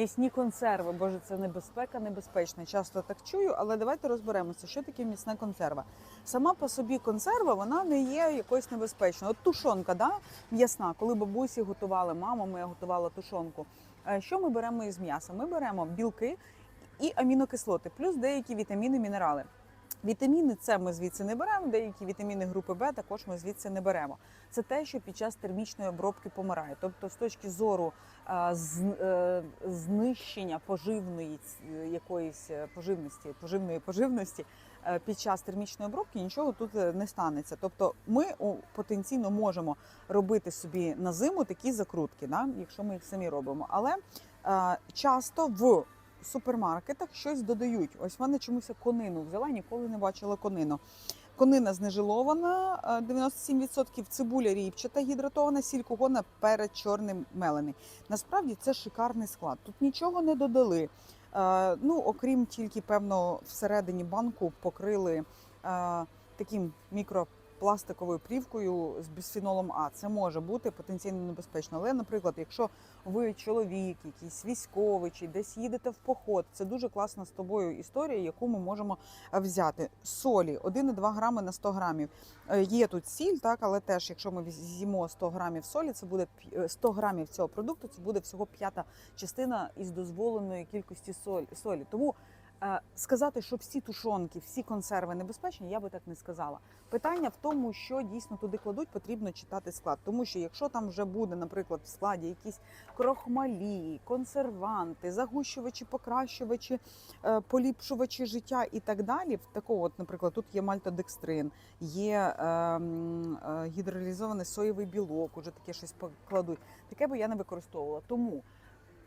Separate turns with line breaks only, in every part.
м'ясні консерви. Боже, це небезпека, небезпечна. Часто так чую, але давайте розберемося, що таке м'ясна консерва. Сама по собі консерва вона не є якоюсь небезпечною. От тушонка, да, м'ясна, коли бабусі готували, мама моя готувала тушонку. Е, Що ми беремо із м'яса? Ми беремо білки і амінокислоти, плюс деякі вітаміни, мінерали. Вітаміни С ми звідси не беремо, деякі вітаміни групи Б також ми звідси не беремо. Це те, що під час термічної обробки помирає. Тобто, з точки зору е, е, знищення поживної якоїсь е, поживності, поживної поживності е, під час термічної обробки нічого тут е, не станеться. Тобто, ми потенційно можемо робити собі на зиму такі закрутки, да, якщо ми їх самі робимо. Але е, часто в супермаркетах щось додають. Ось в мене чомусь конину взяла, ніколи не бачила конину. Конина знежилована, е, 97%, цибуля ріпчата гідратована, сіль кухона перед чорним мелений. Насправді це шикарний склад. Тут нічого не додали. Е, Ну, окрім тільки, певно, всередині банку покрили е, таким мікропластиковою плівкою з бісфенолом А. Це може бути потенційно небезпечно. Але, наприклад, якщо ви чоловік, якийсь військовий, чи десь їдете в поход, це дуже класна з тобою історія, яку ми можемо е, взяти. Солі 1,2 грами на 100 грамів. Е, Є тут сіль, так, але теж, якщо ми з'їмо 100 грамів солі, це буде п'я- е, 100 грамів цього продукту, це буде всього п'ята частина із дозволеної кількості солі. Тому сказати, що всі тушонки, всі консерви небезпечні, я би так не сказала. Питання в тому, що дійсно туди кладуть, потрібно читати склад. Тому що якщо там вже буде, наприклад, в складі якісь крохмалі, консерванти, загущувачі, покращувачі, е, поліпшувачі життя і так далі. В такого, от, наприклад, тут є мальтодекстрин, є е, е, гідролізований соєвий білок, уже таке щось покладуть. Таке би я не використовувала. Тому.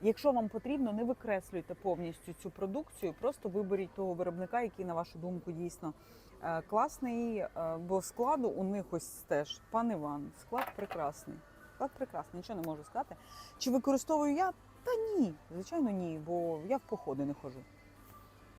Якщо вам потрібно, не викреслюйте повністю цю продукцію, просто виберіть того виробника, який, на вашу думку, дійсно е, класний. е, Бо складу у них ось теж, пан Іван, склад прекрасний. Склад прекрасний, нічого не можу сказати. Чи використовую я? Та ні, звичайно, ні, бо я в походи не ходжу.